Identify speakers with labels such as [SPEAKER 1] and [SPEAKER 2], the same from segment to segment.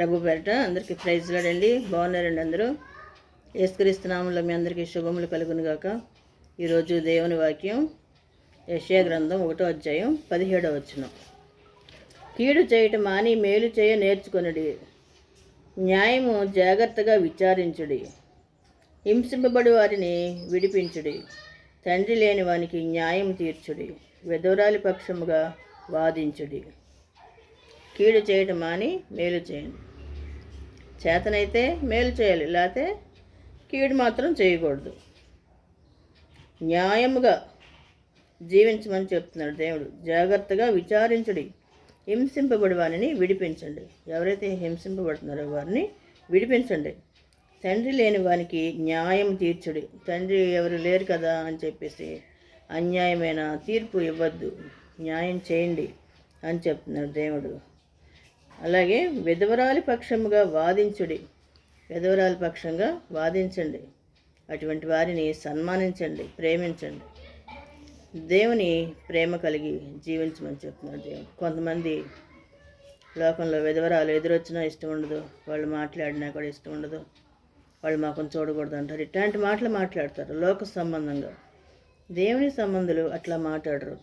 [SPEAKER 1] ప్రభు పేరట అందరికీ ప్రైజ్లాడండి బాగున్నారండి అందరూ. ఏసుక్రీస్తునామంలో మీ అందరికీ శుభములు కలుగును గాక. ఈరోజు దేవుని వాక్యం యశయా గ్రంథం ఒకటో అధ్యాయం పదిహేడవ వచనం. కీడు చేయటం మాని మేలు చేయ నేర్చుకొనుడి. న్యాయము జాగ్రత్తగా విచారించుడి. హింసింపబడి వారిని విడిపించుడి. తండ్రి లేని వానికి న్యాయం తీర్చుడి. వెదురాలి పక్షముగా వాదించుడి. కీడు చేయటం మాని మేలు చేయండి చేతనైతే మేలు చేయాలి. లేకపోతే కీడు మాత్రం చేయకూడదు. న్యాయముగా జీవించమని చెప్తున్నాడు దేవుడు. జాగ్రత్తగా విచారించుడి. హింసింపబడి వారిని విడిపించండి. ఎవరైతే హింసింపబడుతున్నారో వారిని విడిపించండి. తండ్రి లేని వానికి న్యాయం తీర్చుడి. తండ్రి ఎవరు లేరు కదా అని చెప్పేసి అన్యాయమైన తీర్పు ఇవ్వద్దు. న్యాయం చేయండి అని చెప్తున్నాడు దేవుడు. అలాగే విధవరాలి పక్షముగా వాదించుడి. విధవరాలి పక్షంగా వాదించండి. అటువంటి వారిని సన్మానించండి ప్రేమించండి. దేవుని ప్రేమ కలిగి జీవించమని చెప్తున్నాడు దేవుడు. కొంతమంది లోకంలో విధవరాలు ఎదురొచ్చినా ఇష్టం ఉండదు. వాళ్ళు మాట్లాడినా కూడా ఇష్టం ఉండదు. వాళ్ళు మాకు చూడకూడదు అంటారు. ఇట్లాంటి మాటలు మాట్లాడతారు లోక సంబంధంగా. దేవుని సంబంధులు అట్లా మాట్లాడరు.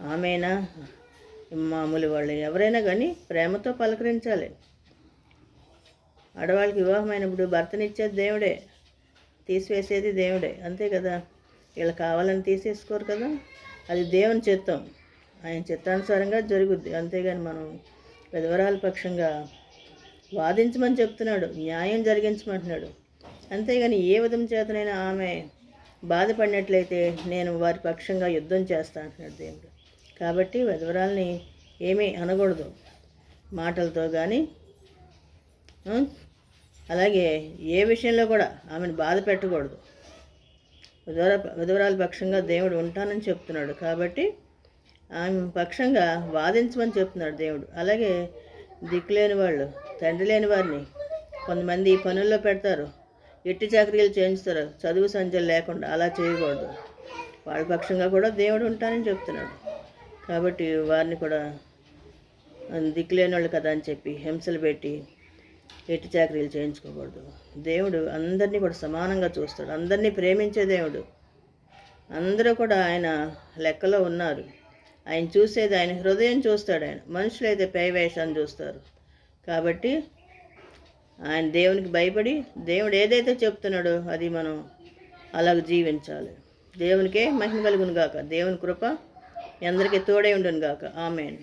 [SPEAKER 1] ఆమెనా? మామూలు వాళ్ళు. ఎవరైనా కానీ ప్రేమతో పలకరించాలి. ఆడవాళ్ళకి వివాహమైనప్పుడు భర్తనిచ్చేది దేవుడే. తీసివేసేది దేవుడే. అంతే కదా? వీళ్ళు కావాలని తీసేసుకోరు కదా? అది దేవుని చిత్తం. ఆయన చిత్తానుసారంగా జరుగుద్ది. అంతేగాని మనం విధవరాల పక్షంగా వాదించమని చెప్తున్నాడు. న్యాయం జరిగించమంటున్నాడు. అంతేగాని ఏ విధం చేతనైనా ఆమె బాధపడినట్లయితే నేను వారి పక్షంగా యుద్ధం చేస్తా అంటున్నాడు దేవుడు. కాబట్టి విధవరాల్ని ఏమీ అనకూడదు. మాటలతో కానీ అలాగే ఏ విషయంలో కూడా ఆమెను బాధ పెట్టకూడదు. విధవర విధవరాల పక్షంగా దేవుడు ఉంటానని చెప్తున్నాడు కాబట్టి ఆమె పక్షంగా వాదించమని చెప్తున్నాడు దేవుడు. అలాగే దిక్కులేని వాళ్ళు తండ్రి లేని వారిని కొంతమంది పనుల్లో పెడతారు. ఎట్టి చాకరీలు చేయించుతారు. చదువు సంజలు లేకుండా అలా చేయకూడదు. వాళ్ళ పక్షంగా కూడా దేవుడు ఉంటానని చెప్తున్నాడు. కాబట్టి వారిని కూడా దిక్కులేని వాళ్ళు కదా అని చెప్పి హింసలు పెట్టి ఎట్టి చాకరీలు చేయించుకోకూడదు. దేవుడు అందరినీ కూడా సమానంగా చూస్తాడు. అందరినీ ప్రేమించే దేవుడు. అందరూ కూడా ఆయన లెక్కలో ఉన్నారు. ఆయన చూసేది ఆయన హృదయం చూస్తాడు ఆయన. మనుషులైతే పై వేషాన్ని చూస్తారు. కాబట్టి ఆయన దేవునికి భయపడి దేవుడు ఏదైతే చెప్తున్నాడో అది మనం అలాగ జీవించాలి. దేవునికే మహిమ కలుగును గాక. దేవుని కృప అందరికీ తోడై ఉండను గాక ఆమెన్.